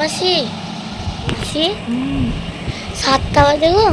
মাসি? মাসি? সাতটা বাজে গো।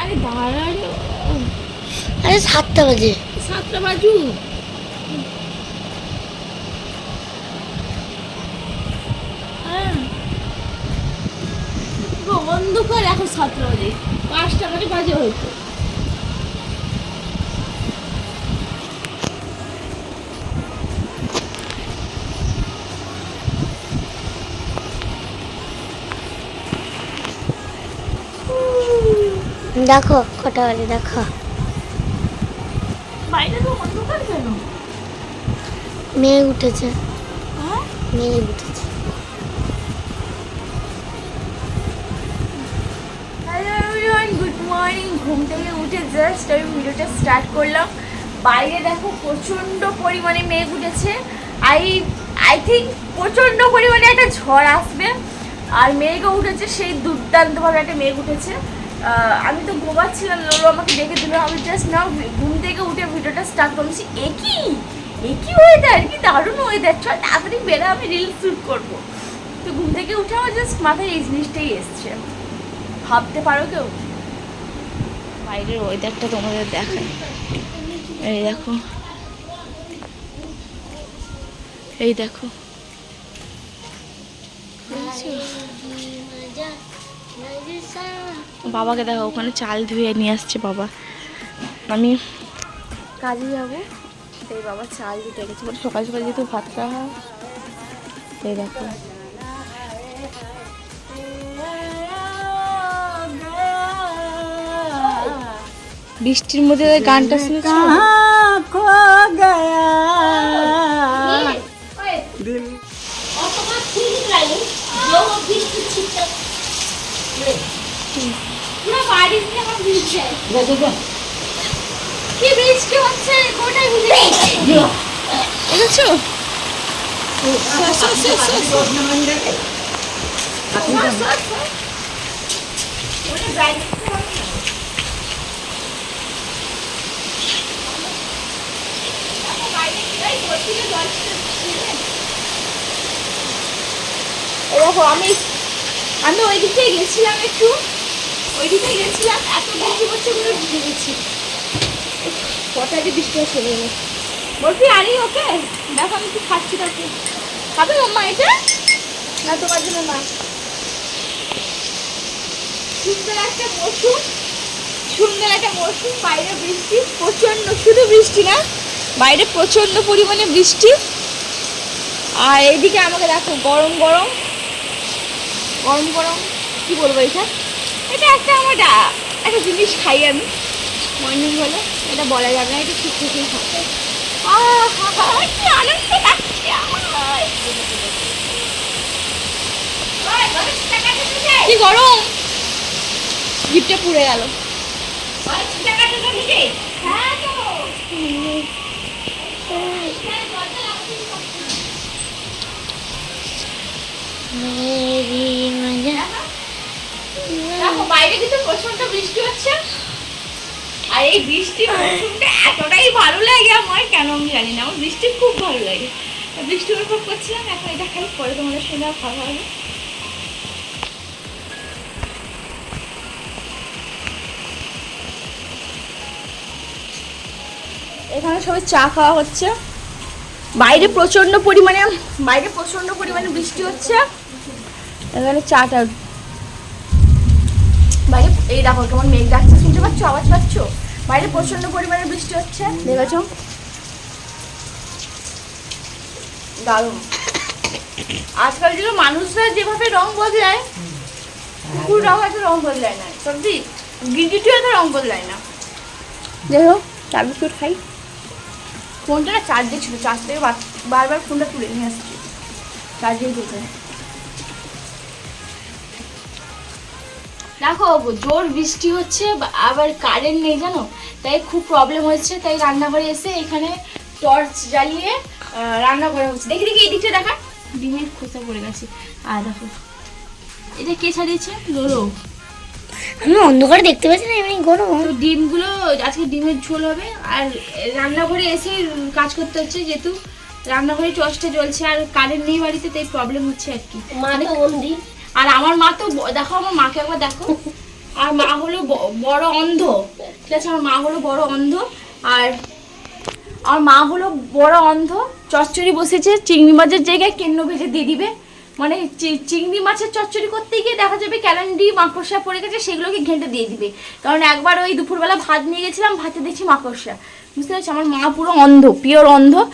আরে রে আরে সাতটা বাজে। সাতটা বাজু। হ্যাঁ। অন্ধকার এখন সাতটা বাজে। পাঁচটা বাজে বাজে হয়তো। দেখো কটা বাজে দেখো মেয়ে উঠেছে। হ্যাঁ? মেয়ে উঠেছে। হ্যালো গুড মর্নিং ঘুম থেকে উঠে জাস্ট আমি ভিডিওটা স্টার্ট করলাম। বাইরে দেখো প্রচণ্ড পরিমাণে মেঘ উঠেছে। আই আই থিঙ্ক প্রচণ্ড পরিমাণে একটা ঝড় আসবে। আর মেঘও উঠেছে সেই দুর্দান্তভাবে একটা মেঘ উঠেছে। আমি তো ঘুমাচ্ছিলাম, লোলো আমাকে ডেকে দিল। আমি জাস্ট নাও ঘুম থেকে উঠে ভিডিওটা স্টার্ট করছি একই একই ওয়েদার কি দারুণ ওয়েদার চল তাড়াতাড়ি বেরো, আমি রিল শ্যুট করব। তো ঘুম থেকে উঠে আমার জাস্ট মাথায় এই জিনিসটাই এসছে। ভাবতে পারো কেউ? বাইরের ওয়েদারটা তোমাদের দেখায় এই দেখো। এই দেখো। বাবাকে দেখো ওখানে চাল ধুয়ে নিয়ে আসছে বাবা। আমি কাজে যাব। এই বাবা চাল দিতে গেছে। বলে সকাল সকাল যেহেতু ভাত খাওয়া হয় এই দেখো। বৃষ্টির মধ্যে ওই পারি দিয়ে আমার কি বীজ আচ্ছা, আচ্ছা। আচ্ছা, কি? হচ্ছে আমি আমি ওই দিকে গেছিলাম একটু। ওই দিকে গেছিলাম, এত বৃষ্টি হচ্ছে পুরো ভিজে গেছি। কটা যে বৃষ্টি চলে বলছি আনি ওকে, দেখো আমি কি খাচ্ছি তাকে। খাবে মাম্মা এটা? না, তোমার জন্য না। সুন্দর একটা মৌসুম, সুন্দর একটা মৌসুম, বাইরে বৃষ্টি, প্রচণ্ড, শুধু বৃষ্টি না, বাইরে প্রচণ্ড পরিমাণে বৃষ্টি। আর এইদিকে আমাকে দেখো, গরম গরম। গরম গরম, কি বলব এটা? এটা একটা আমার একটা জিনিস খাই আমি। মর্নিং হলে এটা বলা যাবে না এটা ঠিক ঠিকই খাই কি আনন্দ লাগছে আমার। কি গরম? জিপটা পুড়ে গেল। হ্যাঁ মেরি মজা। দেখো, বাইরে কিন্তু প্রচণ্ড বৃষ্টি হচ্ছে। আর এই বৃষ্টি এতটাই ভালো লাগে আমার, কেন আমি জানি না, আমার বৃষ্টি খুব ভালো লাগে। বৃষ্টি করছিলাম, এখন এটা পরে তোমাদের সঙ্গে ভালো হবে। এখানে সবাই চা খাওয়া হচ্ছে। বাইরে প্রচণ্ড পরিমাণে, বাইরে প্রচণ্ড পরিমাণে বৃষ্টি হচ্ছে। এখানে চাটা বাইরে এই দেখো কেমন মেঘ ডাকছে, শুনতে পাচ্ছ? আওয়াজ পাচ্ছ? বাইরে প্রচণ্ড পরিমাণে বৃষ্টি হচ্ছে, দেখেছ? দারুণ। আজকাল যুগে মানুষরা যেভাবে রং বদলায় কুকুর রং এত রং বদলায় না। সত্যি গিজিটিও এত রং বদলায় না। হোক চা বিস্কুট খাই। ফোনটা না চার্জে ছিল চার্জ থেকে বারবার ফোনটা তুলে নিয়ে আসছি। চার্জেই তুলতে দেখো জোর বৃষ্টি হচ্ছে আবার কারেন্ট নেই জানো? তাই খুব প্রবলেম হচ্ছে তাই রান্নাঘরে এসে এখানে টর্চ জ্বালিয়ে রান্না করা হচ্ছে দেখি দেখি এই দিকটা দেখা। ডিমের খোসা পড়ে গেছে। আর দেখো। এটা কে ছাড়িয়েছে লোলো আমি অন্ধকারে দেখতে পাচ্ছি না এমনি গরম। তো ডিমগুলো আজকে ডিমের ঝোল হবে আর রান্নাঘরে এসে কাজ করতে হচ্ছে যেহেতু রান্নাঘরে টর্চটা জ্বলছে আর কারেন্ট নেই বাড়িতে তাই প্রবলেম হচ্ছে আর কি। মা তো অন্ধি আর আমার মা তো দেখো আমার মাকে একবার দেখো। আর মা হলো বড় অন্ধ। ঠিক আছে আমার মা হলো বড় অন্ধ। আর আমার মা হলো বড় অন্ধ। চচ্চড়ি বসেছে চিংড়ি মাছের জায়গায় কেন্ন ভেজে দিয়ে দিবে। মানে চি- চিংড়ি মাছের চচ্চড়ি করতে গিয়ে দেখা যাবে ক্যালেন্ডি মাকড়সা পড়ে গেছে সেগুলোকে ঘেঁটে দিয়ে দিবে। কারণ একবার ওই দুপুরবেলা ভাত নিয়ে গেছিলাম ভাতে দেখছি মাকড়সা। বুঝতে পারছি? আমার মা পুরো অন্ধ পিওর অন্ধ।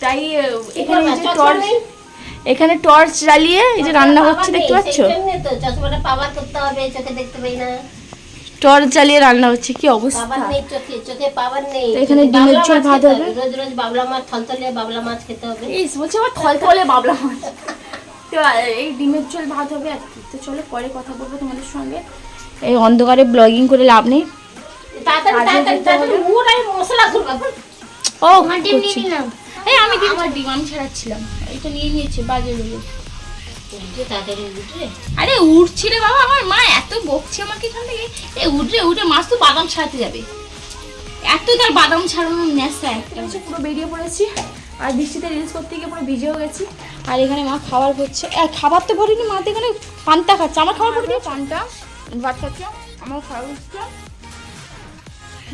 তাই এখানে এখানে টর্চ জ্বালিয়ে এই যে রান্না হচ্ছে দেখতে পাচ্ছ? টর্চ জ্বালিয়ে রান্না হচ্ছে কি অবস্থা? পাওয়ার নেই চোখে চোখে পাওয়ার নেই। এখানে ডিমের বাবলা ঝোল ভাত হবে। রোজ রোজ বাবলা মাছ থলথলে বাবলা মাছ খেতে হবে। এই বলছে আমার থলথলে বাবলা মাছ। তো এই ডিমের ঝোল ভাত হবে আর কি। তো চলো পরে কথা বলব তোমাদের সঙ্গে। এই অন্ধকারে ব্লগিং করে লাভ নেই। তাড়াতাড়ি তাড়াতাড়ি। মশলা ও ডিম নিয়ে নিলাম। এই আমি ডিম আমার ডিম আমি ছাড়াচ্ছিলাম। এটা নিয়ে নিয়েছে বাজে যে আরে উঠছি রে বাবা আমার মা এত বকছে আমাকে এখান থেকে। এ উঠে উঠে মাছ তো বাদাম ছাড়াতে যাবে। এত তার বাদাম ছাড়ানোর নেশা একটা। পুরো বেরিয়ে পড়েছি। আর বৃষ্টিতে রিলস করতে গিয়ে পুরো ভিজেও গেছি। আর এখানে মা খাবার করছে আর খাবার তো ভরিনি মা তো এখানে পান্তা খাচ্ছে। আমার খাবার ভরে দিয়ে পান্তা ভাত খাচ্ছে। আমার খাবার হচ্ছে।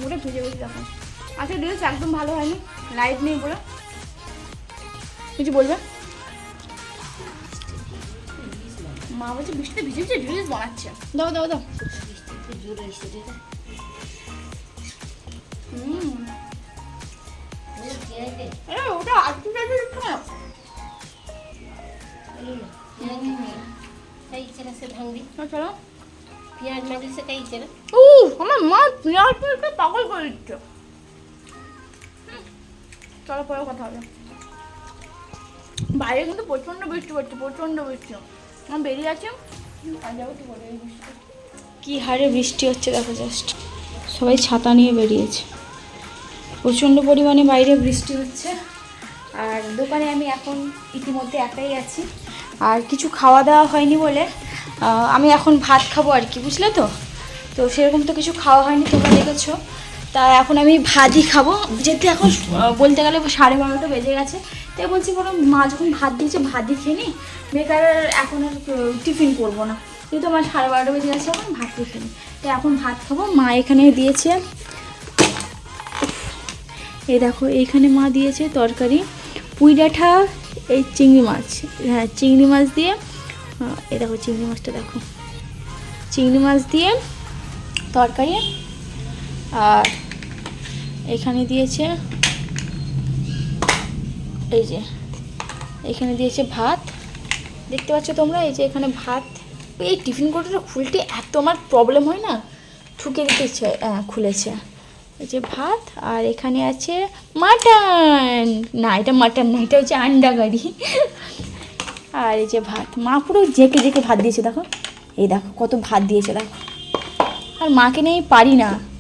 পুরো ভিজে গেছি দেখো আজকে রিলস একদম ভালো হয়নি। লাইট নেই বলে কিছু বলবে? মা বলছে বৃষ্টিতে ভিজে ভিজে ড্রেস বানাচ্ছে দাও দাও। দাও ওটা আজকে চলো। পেঁয়াজ মাটিছে তাই চলো ও আমার মা পেঁয়াজ পাগল করে দিচ্ছে। চলো পরে কথা হবে। বাইরে কিন্তু প্রচণ্ড বৃষ্টি পড়ছে প্রচণ্ড বৃষ্টি। আমার বেরিয়ে আছে। কি হারে বৃষ্টি হচ্ছে দেখো জাস্ট সবাই ছাতা নিয়ে বেরিয়েছে। প্রচণ্ড পরিমাণে বাইরে বৃষ্টি হচ্ছে। আর দোকানে আমি এখন ইতিমধ্যে একাই আছি। আর কিছু খাওয়া দাওয়া হয়নি বলে আমি এখন ভাত খাব আর কি, বুঝলে তো? তো সেরকম তো কিছু খাওয়া হয়নি, তোমরা দেখেছ। তা এখন আমি ভাতই খাব। যেহেতু এখন বলতে গেলে সাড়ে বারোটা বেজে গেছে। তাই বলছি বরং মা যখন ভাত দিয়েছে, ভাতই খেয়ে নিই বেকার এখন আর টিফিন করব না। যেহেতু আমার সাড়ে বারোটা বেজে গেছে, এখন ভাত খেয়ে তাই এখন ভাত খাব, মা এখানে দিয়েছে। এই দেখো, এইখানে মা দিয়েছে তরকারি, পুঁই ডাঁঠা এই চিংড়ি মাছ। হ্যাঁ চিংড়ি মাছ দিয়ে এই দেখো চিংড়ি মাছটা দেখো। চিংড়ি মাছ দিয়ে তরকারি, আর এখানে দিয়েছে এই যে, এখানে দিয়েছে ভাত। দেখতে পাচ্ছ তোমরা? এই যে এখানে ভাত। এই টিফিন কোটোটা খুলতে এত আমার প্রবলেম হয় না? ঠুকে দিতে ইচ্ছে হ্যাঁ। খুলেছে। এই যে ভাত, আর এখানে আছে মাটন। না, এটা মাটন না, এটা হচ্ছে আন্ডা কারি আর এই যে ভাত। মা পুরো জেঁকে জেঁকে ভাত দিয়েছে, দেখো। এই দেখো, কত ভাত দিয়েছে, দেখো। আর মাকে নিয়ে পারি না।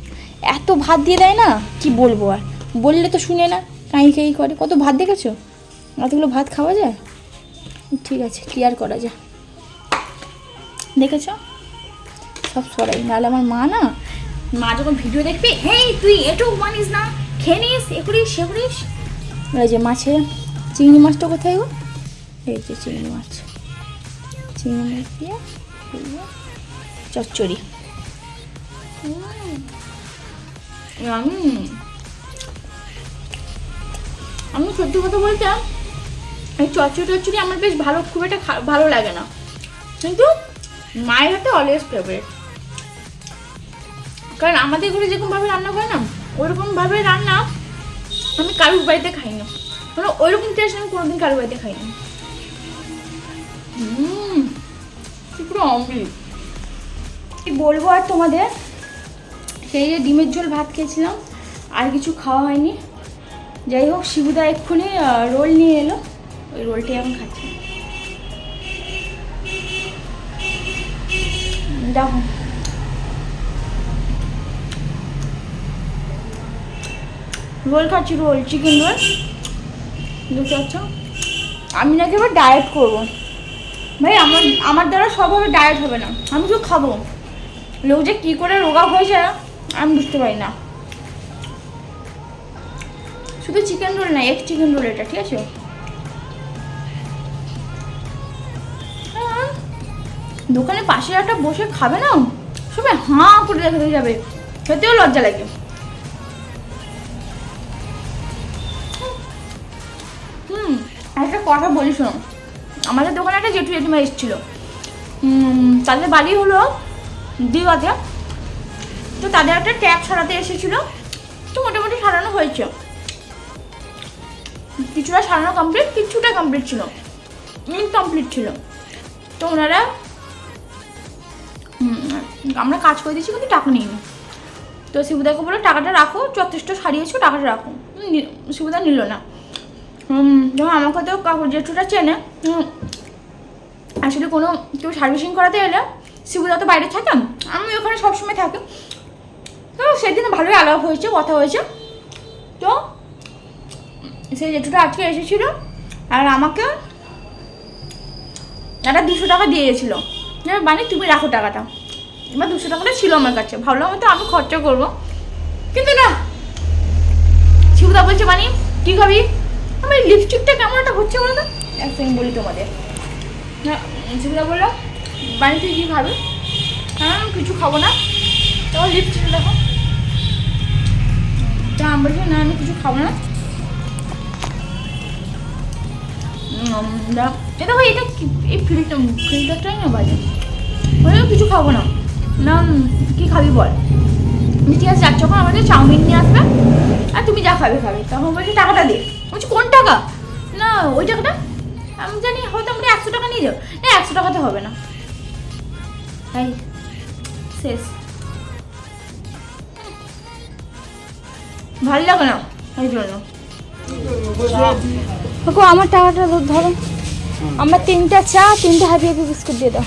এত ভাত দিয়ে দেয় না? কি বলব আর? বললে তো শুনে না, কাই কাই করে। কত ভাত দেখেছ? এতগুলো ভাত খাওয়া যায়? ঠিক আছে ক্লিয়ার করা যায়। দেখেছ? সব সরাই। নাহলে আমার মা না, মা যখন ভিডিও দেখবে, হেই, তুই এটুকু মানিস না, খেয়ে নিস এ করিস সে করিস এই যে মাছের চিংড়ি মাছটা কোথায় গো? এই যে চিংড়ি মাছ। চিংড়ি মাছ দিয়ে চচ্চড়ি। আমি আমি সত্যি কথা বলতে এই চচ্চড়ি টচ্চড়ি আমার বেশ ভালো, খুব একটা ভালো লাগে না। কিন্তু মায়ের হাতে অলওয়েজ ফেভারিট কারণ আমাদের ঘরে যেরকমভাবে রান্না করে না ওরকমভাবে রান্না আমি কারুর বাড়িতে খাই না। মানে ওইরকম টেস্ট আমি কোনোদিন কারুর বাড়িতে খাই না। পুরো অমৃত বলব আর তোমাদের? সেই যে ডিমের ঝোল ভাত খেয়েছিলাম, আর কিছু খাওয়া হয়নি। যাই হোক, শিবুদা এক্ষুনি রোল নিয়ে এলো। ওই রোলটাই এখন খাচ্ছি। দেখো রোল খাচ্ছি, রোল, চিকেন রোল। বুঝতে পারছ আমি নাকি এবার ডায়েট করব। ভাই, আমার আমার দ্বারা সবভাবে ডায়েট হবে না। আমি তো খাব। লোক যে কী করে রোগা হয়ে যায় আমি বুঝতে পারি না। শুধু চিকেন রোল না এক চিকেন রোল এটা, ঠিক আছে? দোকানে পাশে একটা বসে খাবে না? সবে হাঁ করে দেখাতে যাবে। সত্যিও লজ্জা লাগে। হুম, একটা কথা বলি শোনো। আমাদের দোকানে একটা জেঠু জেঠিমা এসেছিল। তাদের বাড়ি হলো দিঘাতে। তো তাদের একটা ট্যাপ সারাতে এসেছিল। তো মোটামুটি সারানো হয়েছে। কিছুটা সারানো কমপ্লিট কিছুটা কমপ্লিট ছিল। ইনকমপ্লিট ছিল। তো ওনারা আমরা কাজ করে দিয়েছি কিন্তু টাকা নিইনি। তো শিবুদাকে বলে টাকাটা রাখো, যথেষ্ট সারিয়েছো, টাকাটা রাখো। শিবুদা নিল না। যখন আমাকে তো কাকু জেঠুটা চেনে আসলে কোনো কেউ সার্ভিসিং করাতে এলে শিবুদা তো বাইরে থাকেন। আমি ওখানে সবসময় থাকি। তো সেদিন ভালোই আলাপ হয়েছে, কথা হয়েছে। তো সেই জেঠুটা আজকে এসেছিল আর আমাকে একটা দুশো টাকা দিয়ে গেছিল। মানে তুমি রাখো টাকাটা। এবার দুশো টাকাটা ছিল আমার কাছে। ভাবলাম হয়তো আমি খরচা করব। কিন্তু না। শিবুদা বলছে মানে কি খাবি? আমার লিপস্টিকটা কেমন একটা হচ্ছে বলো তো? এক সেকেন্ড বলি তোমাদের। না, শিবুদা বলল বাড়িতে কি খাবে? হ্যাঁ কিছু খাব না। তোমার লিপস্টিক দেখো তা আমি বলছি না, আমি কিছু খাব না। দা- দেখো, এটা এই ফিল্টার ফিল্টারটাই না বাজে বলে কিছু খাব না। না কি খাবি বল? ঠিক আছে যাচ্ছ যখন আমাদের চাউমিন নিয়ে আসবে, আর তুমি যা খাবে খাবে। তখন বলছি, টাকাটা দে। বলছি, কোন টাকা? না, ওই টাকাটা? আমি জানি, হয়তো আমরা একশো টাকা নিয়ে যাব। না, একশো টাকাতে হবে না। তাই শেষ। ভালো লাগে না। এই জন্য আমার টাকাটা ধরো। আমার তিনটা চা তিনটা হ্যাপি বিস্কুট দিয়ে দাও।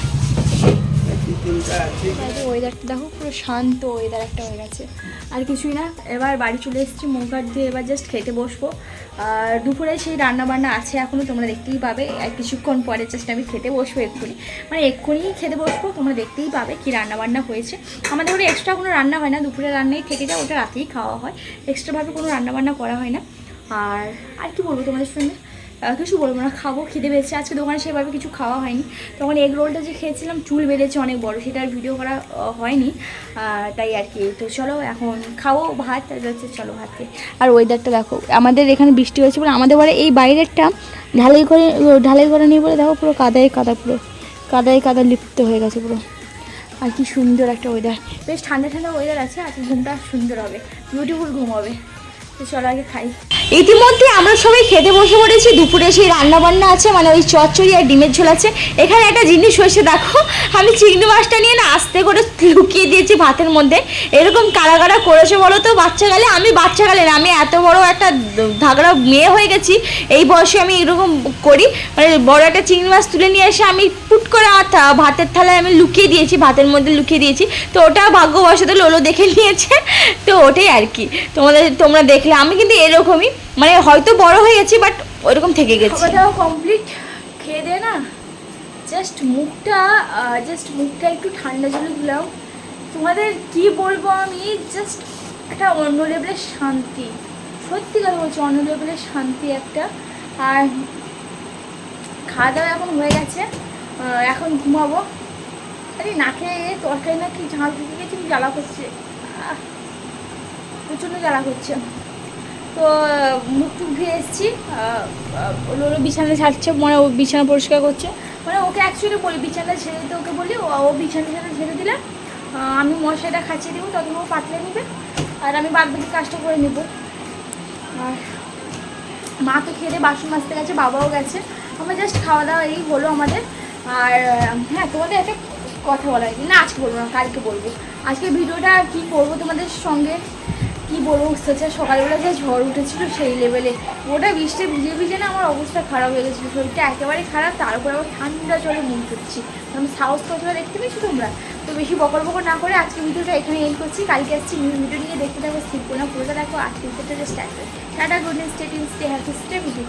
ওয়েদারটা দেখো, পুরো শান্ত ওয়েদার একটা হয়ে গেছে। আর কিছুই না, এবার বাড়ি চলে এসেছি মুখ হাত দিয়ে এবার জাস্ট খেতে বসবো। আর দুপুরে সেই রান্না বান্না আছে এখনও তোমরা দেখতেই পাবে। আর কিছুক্ষণ পরে জাস্ট আমি খেতে বসবো এক্ষুনি। মানে এক্ষুনি খেতে বসবো, তোমরা দেখতেই পাবে কি রান্না বান্না হয়েছে। আমাদের ঘরে এক্সট্রা কোনো রান্না হয় না, দুপুরে রান্নাই থেকে যায়, ওটা রাতেই খাওয়া হয়। এক্সট্রাভাবে কোনো রান্না বান্না করা হয় না। আর আর কি বলব তোমাদের সঙ্গে? কিছু বলব না, খাব খিদে পেয়েছে আজকে দোকানে সেভাবে কিছু খাওয়া হয়নি। তখন এগ রোলটা যে খেয়েছিলাম, চুল বেড়েছে অনেক বড়, সেটা আর ভিডিও করা হয়নি। তাই আর কি। তো চলো, এখন খাব ভাত হচ্ছে চলো ভাত খেয়ে আর ওয়েদারটা দেখো, আমাদের এখানে বৃষ্টি হয়েছে বলে আমাদের বাড়ি, এই বাইরেরটা ঢালাই করে ঢালাই করা নিয়ে বলে দেখো পুরো কাদায় কাদা পুরো, কাদায় কাদা লিপ্ত হয়ে গেছে পুরো। আর কি সুন্দর একটা ওয়েদার বেশ ঠান্ডা ঠান্ডা ওয়েদার আছে, আজকে ঘুমটা সুন্দর হবে বিউটিফুল ঘুম হবে। তো চলো আগে খাই। ইতিমধ্যে আমরা সবাই খেতে বসে পড়েছি, দুপুরে সেই রান্না বান্না আছে মানে ওই চচ্চড়ি আর ডিমের ঝোল আছে। এখানে একটা জিনিস হয়েছে, দেখো, আমি চিংড়ি মাছটা নিয়ে না আস্তে করে লুকিয়ে দিয়েছি ভাতের মধ্যে। এরকম কারা কারা করেছে বলো তো, বাচ্চা গেলে আমি বাচ্চা গেলে না, আমি এত বড় একটা ধাগড়া মেয়ে হয়ে গেছি, এই বয়সে আমি এরকম করি। মানে বড় একটা চিংড়ি মাছ তুলে নিয়ে এসে আমি পুট করে ভাতের থালায় আমি লুকিয়ে দিয়েছি, ভাতের মধ্যে লুকিয়ে দিয়েছি। তো ওটা ভাগ্যবশত লোলো দেখে নিয়েছে। তো ওটাই আর কি। তোমাদের তোমরা দেখলে, আমি কিন্তু এরকমই। মানে হয়তো বড় হয়ে গেছি বাট ওইরকম থেকে গেছি। খাওয়া কমপ্লিট খেয়ে দিয়ে না জাস্ট মুখটা জাস্ট মুখটা একটু ঠান্ডা জলে দিলাম তোমাদের কি বলব আমি জাস্ট একটা অন্য লেভেলের শান্তি। সত্যি কথা বলছি, অন্য লেভেলের শান্তি একটা। আর খাওয়া দাওয়া এখন হয়ে গেছে এখন ঘুমাবো। আরে নাকে তরকারি নাকি ঝাল ঢুকে গেছে জ্বালা করছে। প্রচণ্ড জ্বালা করছে। তো মুখ টুক ধুয়ে এসেছি। ওর বিছানা ছাড়ছে মানে ও বিছানা পরিষ্কার করছে। মানে ওকে অ্যাকচুয়ালি বলি, বিছানা ছেড়ে দিতে ওকে বলি, ও বিছানা ছেড়ে ঝেড়ে দিলে আমি মশাইটা খাচ্ছিয়ে দেবো তখন ও পাতলে নেবে, আর আমি বাদ বাকি কাজটা করে নেব। আর মা তো খেয়ে বাসন মাজতে গেছে, বাবাও গেছে। আমার জাস্ট খাওয়া দাওয়া এই হলো আমাদের। আর হ্যাঁ তোমাদের একটা কথা বলা হয়নি না, আজকে বলব না, কালকে বলব। আজকে ভিডিওটা কি করব তোমাদের সঙ্গে? কি বলব সেটা সকালবেলা যে ঝড় উঠেছিল সেই লেভেলে ওটা বৃষ্টি ভিজে ভিজে না আমার অবস্থা খারাপ হয়ে গেছিল। শরীরটা একেবারে খারাপ, তারপরে আবার ঠান্ডা জলে মন ধুচ্ছি আমি সাহস কতটা দেখতে পেয়েছি তোমরা? তো বেশি বকর বকর না করে আজকে ভিডিওটা এখানে এন্ড করছি। কালকে আসছি নিউ ভিডিও নিয়ে। দেখতে থাকো করে না। পুরোটা দেখো আজকে ভিডিওটা স্টার্ট করে tata good night stay in stay stay video